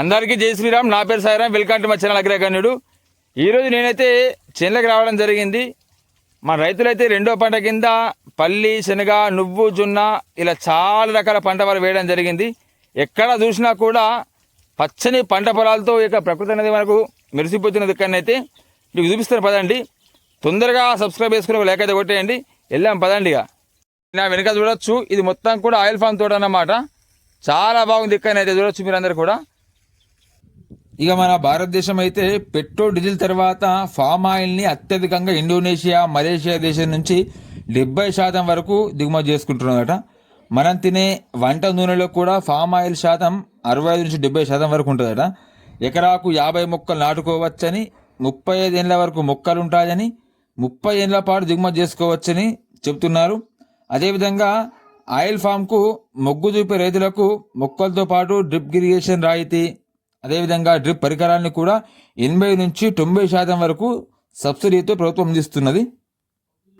అందరికీ జై శ్రీరామ్. నా పేరు సాయిరామ్. వెల్కమ్ టు మా ఛానల్ అగ్రగణ్యుడు. ఈరోజు నేనైతే చేనులకు రావడం జరిగింది. మా రైతులైతే రెండో పంట కింద పల్లి శనగ నువ్వు జొన్న ఇలా చాలా రకాల పంట వారు వేయడం జరిగింది. ఎక్కడ చూసినా కూడా పచ్చని పంట పొలాలతో ఇక ప్రకృతి అనేది మనకు మెరిసిపోతున్నది ఇక్కడనైతే. మీకు చూపిస్తాను పదండి. తొందరగా సబ్స్క్రైబ్ చేసుకుని లేకపోతే అయితే కొట్టేయండి. వెళ్ళాం పదండి ఇక. నా వెనుక చూడొచ్చు. ఇది మొత్తం కూడా ఆయిల్ ఫామ్ తోట అన్నమాట. చాలా బాగుంది ఇక్కడనైతే. చూడొచ్చు మీరందరూ కూడా. ఇక మన భారతదేశం అయితే పెట్రోల్ డీజిల్ తర్వాత ఫామ్ ఆయిల్ని అత్యధికంగా ఇండోనేషియా మలేషియా దేశం నుంచి డెబ్బై శాతం వరకు దిగుమతి చేసుకుంటున్నదట. మనం తినే వంట నూనెలో కూడా ఫామ్ ఆయిల్ శాతం అరవై ఐదు నుంచి డెబ్బై శాతం వరకు ఉంటుందట. ఎకరాకు యాభై మొక్కలు నాటుకోవచ్చని ముప్పై ఐదు ఏళ్ళ వరకు మొక్కలు ఉంటాయని ముప్పై ఏళ్ళ పాటు దిగుమతి చేసుకోవచ్చని చెప్తున్నారు అదేవిధంగా ఆయిల్ ఫామ్కు మొగ్గు చూపే రైతులకు మొక్కలతో పాటు డ్రిప్ ఇరిగేషన్ రాయితీ అదేవిధంగా డ్రిప్ పరికరాలను కూడా ఎనభై నుంచి తొంభై శాతం వరకు సబ్సిడీతో ప్రభుత్వం అందిస్తున్నది.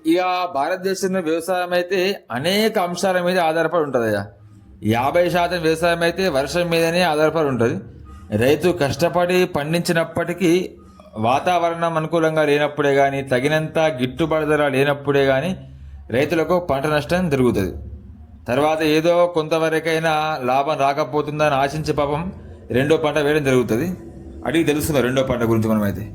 ఇక భారతదేశంలో వ్యవసాయం అయితే అనేక అంశాల మీద ఆధారపడి ఉంటుంది యాభై శాతం వ్యవసాయం అయితే వర్షం మీదనే ఆధారపడి ఉంటుంది. రైతు కష్టపడి పండించినప్పటికీ వాతావరణం అనుకూలంగా లేనప్పుడే కానీ తగినంత గిట్టుబాటు ధర లేనప్పుడే కానీ రైతులకు పంట నష్టం జరుగుతుంది. తర్వాత ఏదో కొంతవరకైనా లాభం రాకపోతుందని ఆశించే పాపం రెండో పంట వేయడం జరుగుతుంది. అడిగి తెలుస్తుంది రెండో పంట గురించి మనమైతే?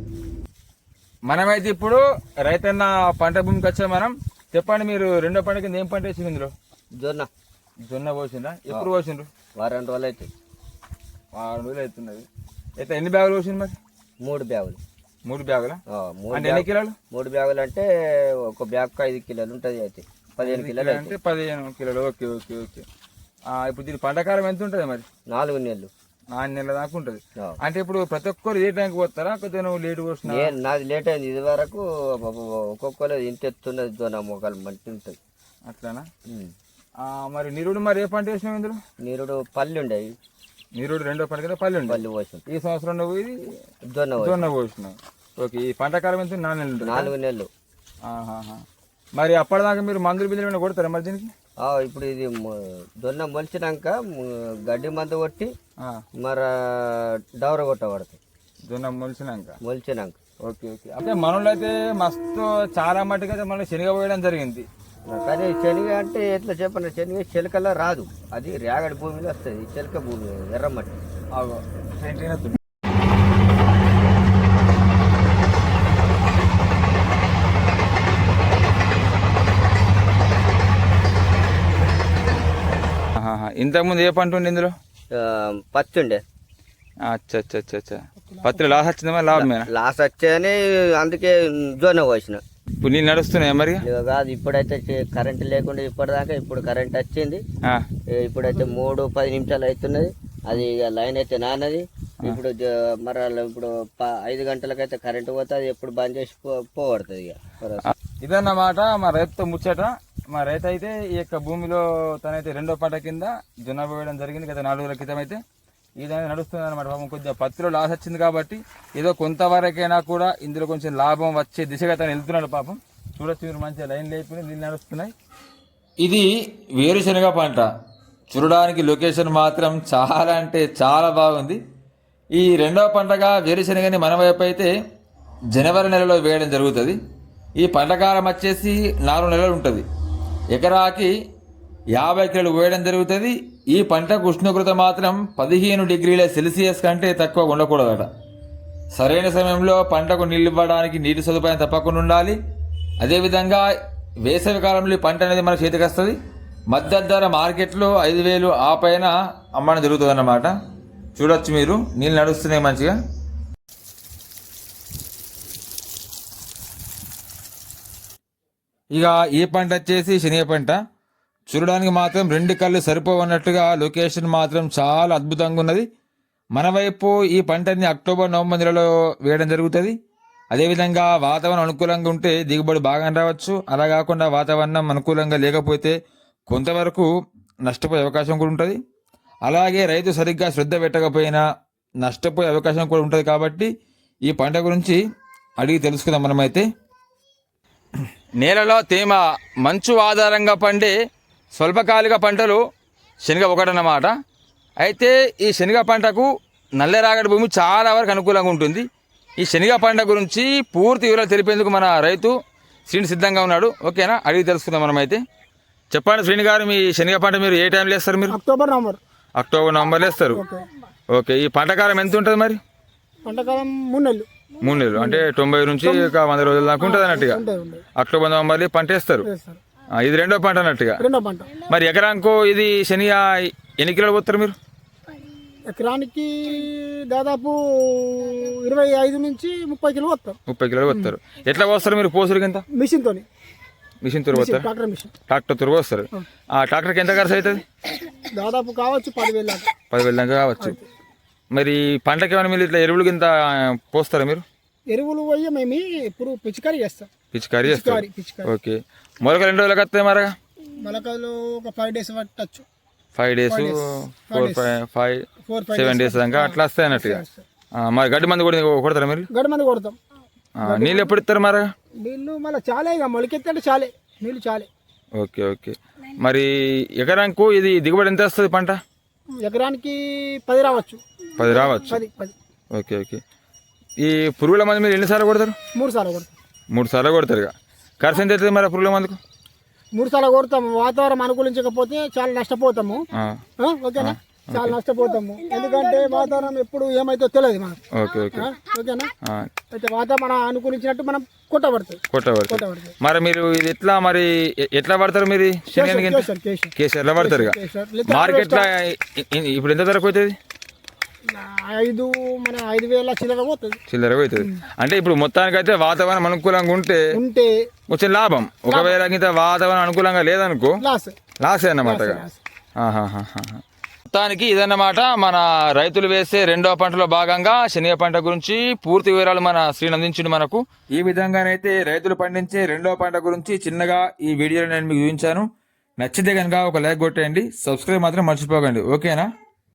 మనమైతే ఇప్పుడు రైతన్న పంట భూమికి వచ్చాం మనం. చెప్పండి మీరు రెండో పంట కింద ఏం పంట వేసింది ఇందులో? జొన్న. జొన్న పోసిందా ఎప్పుడు పోసిండ్రు? వారం రోజులు అయితే ఆరు రోజులు అవుతున్నది. అయితే ఎన్ని బ్యాగులు పోసింది మరి? మూడు బ్యాగులు. మూడు బ్యాగులా? ఆ, మూడు అంటే ఎన్ని కిలోలు? మూడు బ్యాగులు అంటే ఒక బ్యాగ్ ఐదు కిలోలు ఉంటుంది అయితే. పదిహేను కిలోలు అంటే పదిహేను కిలోలు. Okay okay okay. ఆ, ఇప్పుడు దీని పంటకాలం ఎంత ఉంటుంది మరి? నాలుగు నెలలు. నాలుగు నెలల దాకా ఉంటుంది. అంటే ఇప్పుడు ప్రతి ఒక్కరు ఏ టైంకి పోతారా? కొద్దిగా నువ్వు లేట్ పోసిన నేను నాది లేట్ అయింది ఇది వరకు ఒక్కొక్కరు ఇంత ఎత్తున్నది జొన్న మొక్కలు మంచి ఉంటుంది. అట్లానా? మరి నిరుడు మరి ఏ పంట వేసినావు ఇందులో? నీరుడు పల్లి ఉండేవి నిరుడు రెండో పంట కదా పల్లి పల్లి పోసాం ఈ సంవత్సరం నువ్వు ఇది జొన్న. జొన్న పోసినావు. ఓకే ఈ పంట కాలం ఎంత? నాలుగు నెలలు నాలుగు నెలలు. మరి అప్పటిదాకా మీరు మందులు బిందులు కొడతారా మరి దీనికి? ఇప్పుడు ఇది జొన్న మొలిచినాక గడ్డి మందు కొట్టి మరి డవర కొట్టబడుతుంది జొన్న మొలిచినాక? మొలిచినాక. Okay okay. అంటే మనలో అయితే మస్తు చాలా మట్టుకు అయితే మనం శనగ పోయడం జరిగింది. కానీ శనగ అంటే ఎట్లా చెప్పండి? శనగ చిలకలో రాదు. అది రేగడి భూమిలో వస్తుంది. చిలక భూమి ఎర్రమట్టి ఇంతకుముందు ఏ పంట ఉంది ఇందులో? పత్తి ఉండే అచ్చా అచ్చా అచ్చా అచ్చా పత్రి లాస్ వచ్చిందా లాభమేనా? లాస్ వచ్చాయని అందుకే జొన్న పోసిన ఇప్పుడు నీళ్ళు నడుస్తున్నాయా మరి? కాదు ఇప్పుడైతే కరెంట్ లేకుండా ఇప్పటిదాకా ఇప్పుడు కరెంట్ వచ్చింది. ఇప్పుడైతే మూడు పది నిమిషాలు అవుతున్నది అది ఇక లైన్ అయితే నాన్నది. ఇప్పుడు మరి ఇప్పుడు ఐదు గంటలకైతే కరెంట్ పోతే అది ఎప్పుడు బంద్ చేసి పోబడుతుంది ఇక. ఇదన్నమాట మా రైతుతో ముచ్చట. మా రైతు అయితే ఈ యొక్క భూమిలో తనైతే రెండో పంట కింద జొన్న వేయడం జరిగింది గత నాలుగు రోజుల క్రితం అయితే ఇదైతే నడుస్తుంది అనమాట పాపం కొద్దిగా పత్తిలో లాస్ వచ్చింది కాబట్టి ఏదో కొంతవరకైనా కూడా ఇందులో కొంచెం లాభం వచ్చే దిశగా తను వెళ్తున్నాడు పాపం. చూడొచ్చు మీరు మంచిగా లైన్ లేకుండా నీళ్ళు నడుస్తున్నాయి. ఇది వేరుశనగ పంట. చూడడానికి లొకేషన్ మాత్రం చాలా అంటే చాలా బాగుంది. ఈ రెండవ పంటగా వేరుశనగని మన వైపు అయితే జనవరి నెలలో వేయడం జరుగుతుంది. ఈ పంటకాలం వచ్చేసి నాలుగు నెలలు ఉంటుంది. ఎకరాకి యాభై కిలోలు వేయడం జరుగుతుంది. ఈ పంటకు ఉష్ణోగ్రత మాత్రం పదిహేను డిగ్రీల సెల్సియస్ కంటే తక్కువ ఉండకూడదట. సరైన సమయంలో పంటకు నీళ్ళు ఇవ్వడానికి నీటి సదుపాయం తప్పకుండా ఉండాలి. అదేవిధంగా వేసవి కాలంలో ఈ పంట అనేది మన చేతికి వస్తుంది. మద్దతు ధర మార్కెట్లో ఐదు వేలు ఆ పైన అమ్మడం జరుగుతుంది అన్నమాట చూడొచ్చు మీరు. నీళ్ళు నడుస్తున్నాయి మంచిగా. ఇక ఈ పంట వచ్చేసి శనగ పంట. చూడడానికి మాత్రం రెండు కళ్ళు సరిపోవన్నట్టుగా లొకేషన్ మాత్రం చాలా అద్భుతంగా ఉన్నది. మన వైపు ఈ పంటని అక్టోబర్ నవంబర్ నెలలో వేయడం జరుగుతుంది. అదేవిధంగా వాతావరణం అనుకూలంగా ఉంటే దిగుబడి బాగా రావచ్చు. అలా కాకుండా వాతావరణం అనుకూలంగా లేకపోతే కొంతవరకు నష్టపోయే అవకాశం కూడా ఉంటుంది. అలాగే రైతు సరిగ్గా శ్రద్ధ పెట్టకపోయినా నష్టపోయే అవకాశం కూడా ఉంటుంది కాబట్టి ఈ పంట గురించి అడిగి తెలుసుకుందాం మనమైతే. నేలలో తేమ మంచు ఆధారంగా పండే స్వల్పకాలిక పంటలు శనగ ఒకటన్నమాట. అయితే ఈ శనగ పంటకు నల్లరాగడి భూమి చాలా వరకు అనుకూలంగా ఉంటుంది. ఈ శనగ పంట గురించి పూర్తి వివరాలు తెలిపేందుకు మన రైతు శ్రీని సిద్ధంగా ఉన్నాడు. ఓకేనా? అడిగి తెలుసుకుందాం మనం అయితే చెప్పండి శ్రీని గారు మీ శనగ పంట మీరు ఏ టైంలో వేస్తారు మీరు? October November. అక్టోబర్ నవంబర్లో వేస్తారు. ఓకే. ఈ పంట కాలం ఎంత ఉంటుంది మరి? పంటకాలం మూడు నెలలు. మూడు నెలలు. అంటే తొంభై నుంచి ఒక వంద రోజుల దాకా ఉంటుంది అన్నట్టుగా అక్టోబర్ నవంబర్లో పంట వేస్తారు వేస్తారు ఇది రెండో పంట అన్నట్టుగా రెండో పంట. మరి ఎకరానికో ఇది శనగ ఎన్ని కిలోలు పోతారు మీరు? ఎకరానికి దాదాపు ఇరవై ఐదు నుంచి ముప్పై కిలో వస్తాం ముప్పై కిలోలు పోతారు. ఎట్లా పోస్తారు మీరు పోసురు కింద మిషన్తో మిషన్ తురు పోతారు? Tractor machine. ట్రాక్టర్ తురు పోస్తారు. ఆ. ట్రాక్టర్కి ఎంత ఖర్చు అవుతుంది? దాదాపు కావచ్చు పదివేలు పదివేల దాకా కావచ్చు. మరి పంటకి ఏమైనా మీరు ఇట్లా ఎరువులు కింద పోస్తారా మీరు? ఎరువులు పోయి మేము ఇప్పుడు పిచికారీ చేస్తాం. పిచికారీ పిచికారీ ఓకే. మొలక రెండు రోజులకు వస్తాయి మరగా? మొలకలు ఒక ఫైవ్ డేస్ పట్టచ్చు. Five days four five five seven days దాకా అట్లా వస్తాయి అన్నట్టుగా. మరి గడ్డి మంది కూడా కొడతారా మీరు? గడి మంది కొడతాం. నీళ్ళు ఎప్పుడు ఇస్తారు మరగా? నీళ్ళు మళ్ళీ చాలే ఇక మొలకెత్తంటే చాలే. నీళ్ళు చాలే. Okay okay. మరి ఎకరానికి ఇది దిగుబడి ఎంత వస్తుంది పంట? ఎకరానికి పది రావచ్చు. పది రావచ్చు. పది పది. Okay okay. ఈ పురుగుల మంది మీరు ఎన్నిసార్లు కొడతారు? మూడు సార్లు కొడతాం. మూడు సార్లు కొడతారు ఇక. ఖర్చు ఎంత అవుతుంది మరి ఆ పురుగుల మందుకు? మూడు సార్లు కొడతాము వాతావరణం అనుకూలించకపోతే చాలా నష్టపోతాము. ఆ, ఆ, ఓకేనా? చాలా నష్టపోతాము. ఎందుకంటే వాతావరణం ఎప్పుడు ఏమైతే తెలియదు మనకు ఓకే ఓకే. ఆ, ఓకేనా? ఆ, అయితే వాతావరణం అనుకూలించినట్టు మనం కొట్టబడుతుంది కొట్టబడతారు కొట్టబడుతుంది మరి మీరు ఇది ఎట్లా మరి ఎ- ఎట్లా పడతారు మీరు? కేసర్ కేసర్ కేసీఆర్లో పడతారు ఇక. కేసర్ లేదా మార్కెట్లో ఇప్పుడు ఎంత ధరకు అవుతుంది? ఐదు మన ఐదు వేల చిల్లర పోతుంది. చిల్లర అవుతుంది అంటే ఇప్పుడు మొత్తానికైతే వాతావరణం అనుకూలంగా ఉంటే ఉంటే కొంచెం లాభం. ఒకవేళ ఇంత వాతావరణం అనుకూలంగా లేదనుకో లాస్. లాసే అన్నమాట. మొత్తానికి ఇదన్నమాట మన రైతులు వేసే రెండో పంటలో భాగంగా శనగ పంట గురించి పూర్తి వివరాలు మన శ్రీని అందించిండు మనకు. ఈ విధంగానైతే రైతులు పండించే రెండో పంట గురించి చిన్నగా ఈ వీడియోలో నేను మీకు చూపించాను. నచ్చితే కనుక ఒక లైక్ కొట్టేయండి. సబ్స్క్రైబ్ మాత్రం మర్చిపోకండి. ఓకేనా?